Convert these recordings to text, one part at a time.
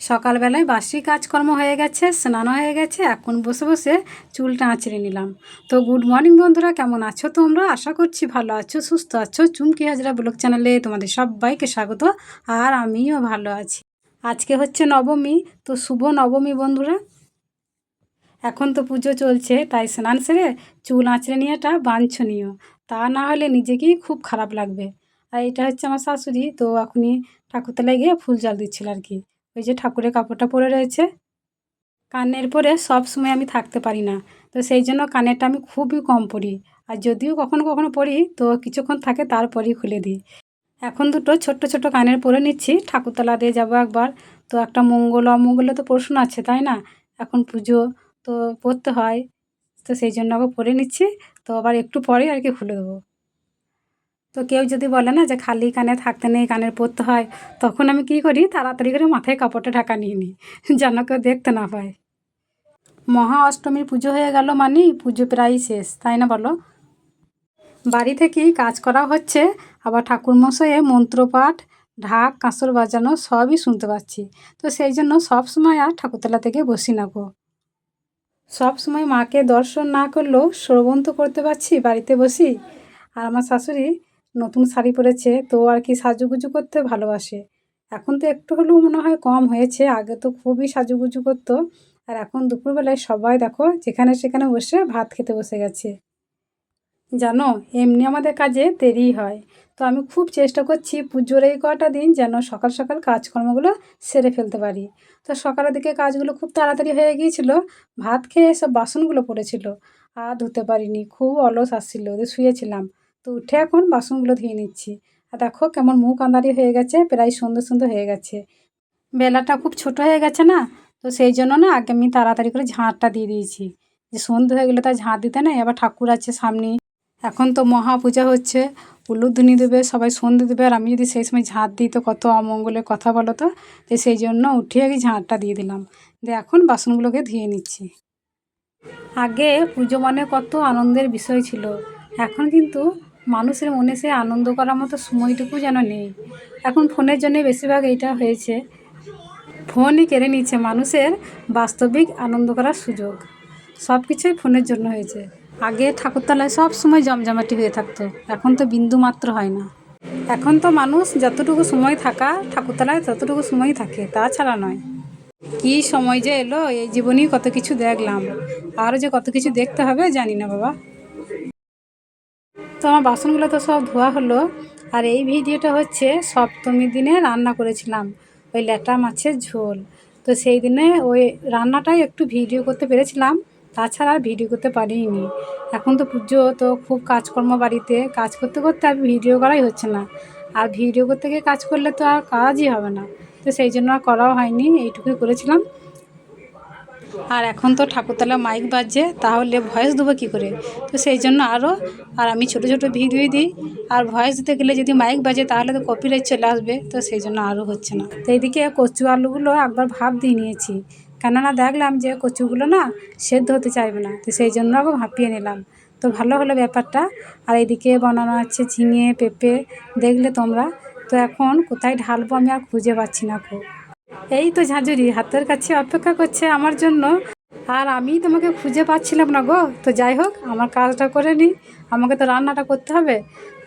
সকালবেলায় বাসি কাজকর্ম হয়ে গেছে, স্নান হয়ে গেছে, এখন বসে বসে চুলটা আঁচড়ে নিলাম। তো গুড মর্নিং বন্ধুরা, কেমন আছো তোমরা? আশা করছি ভালো আছো, সুস্থ আছো। চুমকি হাজরা ব্লগ চ্যানেলে তোমাদের সবাইকে স্বাগত, আর আমিও ভালো আছি। আজকে হচ্ছে নবমী, তো শুভ নবমী বন্ধুরা। এখন তো পুজো চলছে, তাই স্নান সেরে চুল আঁচড়ে নিয়েটা বাঞ্ছনীয়। তা না হলে নিজেকেই খুব খারাপ লাগবে। আর এটা হচ্ছে আমার শাশুড়ি, তো এখনই ঠাকুরতলায় গিয়ে ফুল জল দিচ্ছিল আর কি। ওই যে ঠাকুরের কাপড়টা পরে রয়েছে। কানের পরে সব সময় আমি থাকতে পারি না। তো সেই জন্য কানেরটা আমি খুবই কম পরি। আর যদিও কখনো কখনো পরি, তো কিছুক্ষণ থাকে তারপরেই খুলে দিই। এখন দুটো ছোট্ট ছোট্ট কানের পরে নিচ্ছি। ঠাকুরতলা দিয়ে যাব একবার। তো একটা মঙ্গল, অমঙ্গলে তো প্রশ্ন আছে, তাই না? এখন পুজো তো পড়তে হয়। তো সেই জন্য আবার পরে নিচ্ছি। তো আবার একটু পরে আর কি খুলে দেবো। তো কেউ যদি বলে না যে খালি কানে থাকতে নেই, কানের পরতে হয়, তখন আমি কি করি? তাড়াতাড়ি করে মাথায় কাপড়টা ঢাকা নিয়ে নিই, যেন কেউ দেখতে না পায়। মহা অষ্টমীর পুজো হয়ে গেল মানে পুজো প্রায় শেষ, তাই না বলো? বাড়ি থেকেই কাজ করা হচ্ছে, আবার ঠাকুরমশাইয়ে মন্ত্রপাঠ, ঢাক, কাঁসর বাজানো সবই শুনতে পাচ্ছি। তো সেই জন্য সব সময় আর ঠাকুরতলা থেকে বসি না গো। সব সময় মাকে দর্শন না করলেও শ্রবণ তো করতে পারছি, বাড়িতে বসি। আর আমার শাশুড়ি নতুন শাড়ি পরেছে, তো আর কি সাজুগুজু করতে ভালোবাসে। এখন তো একটু হলেও মনে হয় কম হয়েছে, আগে তো খুবই সাজুগুজু করতো। আর এখন দুপুরবেলায় সবাই দেখো যেখানে সেখানে বসে ভাত খেতে বসে গেছে। জানো, এমনি আমাদের কাজে দেরি হয়। তো আমি খুব চেষ্টা করছি পুজোর এই কটা দিন যেন সকাল সকাল কাজকর্মগুলো সেরে ফেলতে পারি। তো সকালের দিকে কাজগুলো খুব তাড়াতাড়ি হয়ে গিয়েছিল, ভাত খেয়ে সব বাসনগুলো পড়েছিল। আর ধুতে পারিনি, খুব অলস আসছিল শুয়েছিলাম। তো উঠে এখন বাসনগুলো ধুয়ে নিচ্ছি। আর দেখো কেমন মুখ আন্দারি হয়ে গেছে, প্রায় সুন্দর সুন্দর হয়ে গেছে। বেলাটা খুব ছোট হয়ে গেছে না, তো সেই জন্য না আগে আমি তাড়াতাড়ি করে ঝাঁটটা দিয়ে দিয়েছি। যে সন্ধে হয়ে গেলে তার ঝাঁট দিতে নেই আবার ঠাকুর আছে সামনে। এখন তো মহাপূজা হচ্ছে, উলুধ্বনি দেবে, সবাই সন্ধে দেবে, আর আমি যদি সেই সময় ঝাঁট দিই তো কত অমঙ্গলের কথা বলো তো? তো সেই জন্য উঠে আগে ঝাঁটটা দিয়ে দিলাম। দিয়ে এখন বাসনগুলোকে ধুয়ে নিচ্ছি। আগে পুজো মানে কত আনন্দের বিষয় ছিল, এখন কিন্তু মানুষের মনে সে আনন্দ করার মতো সময়টুকু যেন নেই। এখন ফোনের জন্য বেশিরভাগ এইটা হয়েছে। ফোনই কেড়ে নিচ্ছে মানুষের বাস্তবিক আনন্দ করার সুযোগ। সব কিছুই ফোনের জন্য হয়েছে। আগে ঠাকুরতলায় সব সময় জমজমাটি হয়ে থাকতো, এখন তো বিন্দু মাত্র হয় না। এখন তো মানুষ যতটুকু সময় থাকা ঠাকুরতলায় ততটুকু সময় থাকে তাছাড়া নয়। কি সময় যে এলো, এই জীবনেই কত কিছু দেখলাম। আরও যে কত কিছু দেখতে হবে জানি না বাবা। তো আমার বাসনগুলো তো সব ধোয়া হলো আর এই ভিডিওটা হচ্ছে সপ্তমীর দিনে রান্না করেছিলাম, ওই ল্যাটা মাছের ঝোল। তো সেই দিনে ওই রান্নাটাই একটু ভিডিও করতে পেরেছিলাম, তাছাড়া আর ভিডিও করতে পারিনি। এখন তো পুজো, তো খুব কাজকর্ম বাড়িতে, কাজ করতে করতে আর ভিডিও করাই হচ্ছে না। আর ভিডিও করতে গিয়ে কাজ করলে তো আর কাজই হবে না। তো সেই জন্য আর করাও হয়নি, এইটুকুই করেছিলাম। আর এখন তো ঠাকুরতলা মাইক বাজছে, তাহলে ভয়েস দেবো কী করে? তো সেই জন্য আরও আর আমি ছোট ছোট ভিডিও দিই, আর ভয়েস দিতে গেলে যদি মাইক বাজে তাহলে তো কপিরাইট চলে আসবে, তো সেই জন্য আরও হচ্ছে না। তো এইদিকে কচু আলুগুলো একবার ভাপ দিয়ে নিয়েছি, কেননা দেখলাম যে কচুগুলো না সেদ্ধ হতে চাইবে না, তো সেই জন্য আবার ভাপিয়ে নিলাম। তো ভালো হলো ব্যাপারটা, আর এইদিকে বানানো আছে ঝিঙে, পেঁপে, দেখলে তোমরা। তো এখন কোথায় ঢালবো আমি আর খুঁজে পাচ্ছি না খুব এই তো ঝাঁঝুরি, হাতের কাছে অপেক্ষা করছে আমার জন্য। আর আমি তোমাকে খুঁজে পাচ্ছিলাম না গো। তো যাই হোক, আমার কাজটা করে নিই আমাকে তো রান্নাটা করতে হবে।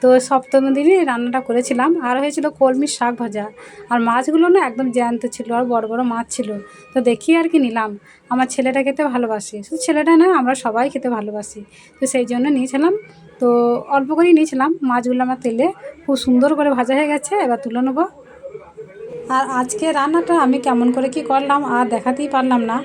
তো সপ্তম দিনই রান্নাটা করেছিলাম। আর হয়েছিল কলমির শাক ভাজা। আর মাছগুলো না একদম জ্যান্ত ছিল আর বড় বড় মাছ ছিল। তো দেখি আর কি নিলাম। আমার ছেলেটা খেতে ভালোবাসি। শুধু ছেলেটা না, আমরা সবাই খেতে ভালোবাসি। তো সেই জন্য নিয়েছিলাম। তো অল্প করেই নিয়েছিলাম। মাছগুলো আমার তেলে খুব সুন্দর করে ভাজা হয়ে গেছে। এবার তুলে নেব। আর আজকে রান্নাটা আমি কেমন করে কি করলাম আর দেখাতেই পারলাম না।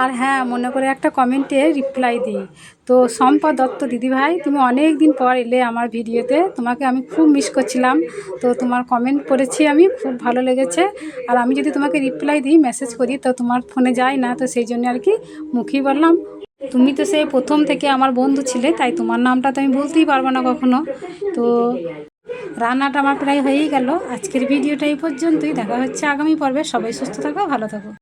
আর হ্যাঁ মনে করে একটা কমেন্টে রিপ্লাই দিই। তো সম্পদ দত্ত দিদিভাই, তুমি অনেক দিন পর এলে আমার ভিডিওতে। তোমাকে আমি খুব মিস করছিলাম। তো তোমার কমেন্ট পড়েছি আমি, খুব ভালো লেগেছে। আর আমি যদি তোমাকে রিপ্লাই দিই মেসেজ করি, তো তোমার ফোনে যায় না। তো সেই জন্য আর কি মুখেই বললাম, তুমি তো সেই প্রথম থেকে আমার বন্ধু ছিলে, তাই তোমার নামটা তো আমি বলতেই পারব না কখনো। তো রান্নাটা আমার প্রায় হয়েই গেল। আজকের ভিডিওটা এই পর্যন্তই। দেখা হচ্ছে আগামী পর্বে। সবাই সুস্থ থাকো, ভালো থাকো।